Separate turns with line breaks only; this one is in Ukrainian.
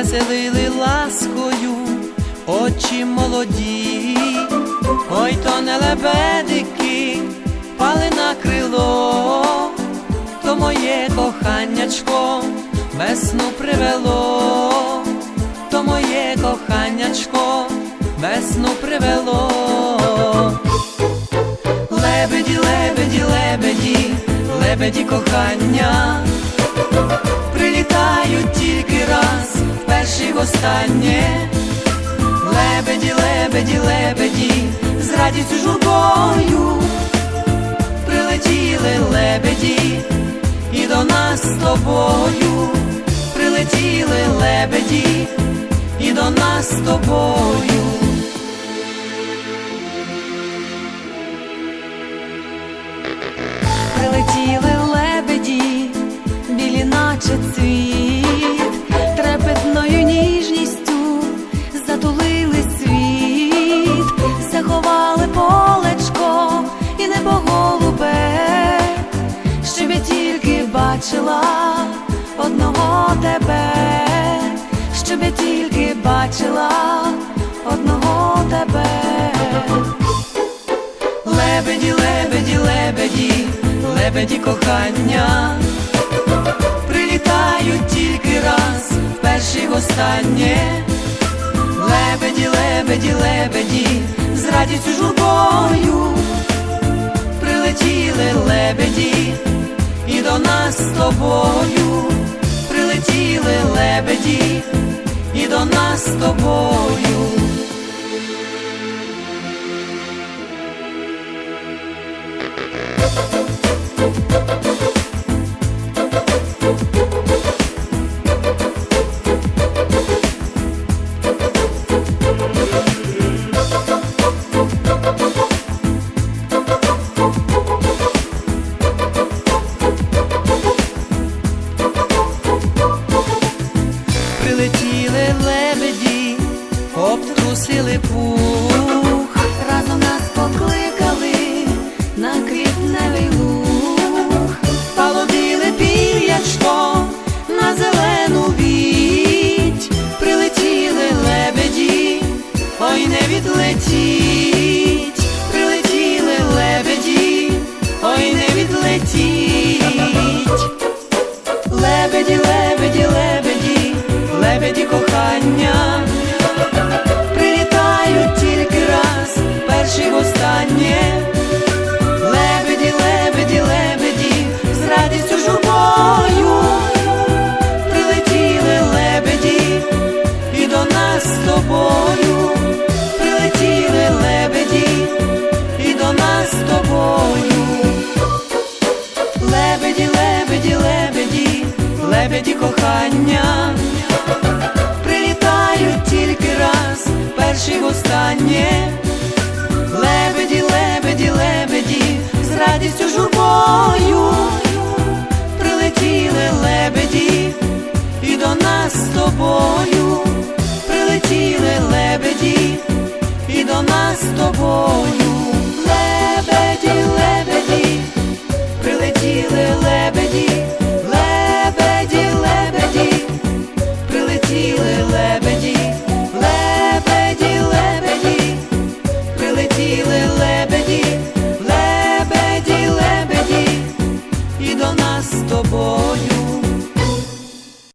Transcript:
веселили ласкою очі молоді, ой то не лебедики, пали на крило, то моє коханнячко весну привело, то моє коханнячко весну привело. Лебеді, лебеді, лебеді, лебеді кохання прилітають тільки раз, вперше й востаннє. Лебеді, лебеді, лебеді, з радістю журбою прилетіли лебеді, і до нас з тобою прилетіли лебеді, і до нас з тобою. Прилетіли лебеді, білі наче цвіт, лебеді кохання прилітають тільки раз, вперше й востаннє. Лебеді, лебеді, лебеді, з радістю журбою прилетіли лебеді, і до нас з тобою прилетіли лебеді, і до нас з тобою. Прилетіли лебеді, обтрусили пух, разом нас покликали на квітневий луг, полудили пір'ячко на зелену віть, прилетіли лебеді, ой не відлетіть, лебеді кохання. Прилітають тільки раз, перший востаннє. Лебеді, лебеді, лебеді, з радістю журбою. Прилетіли лебеді, і до нас з тобою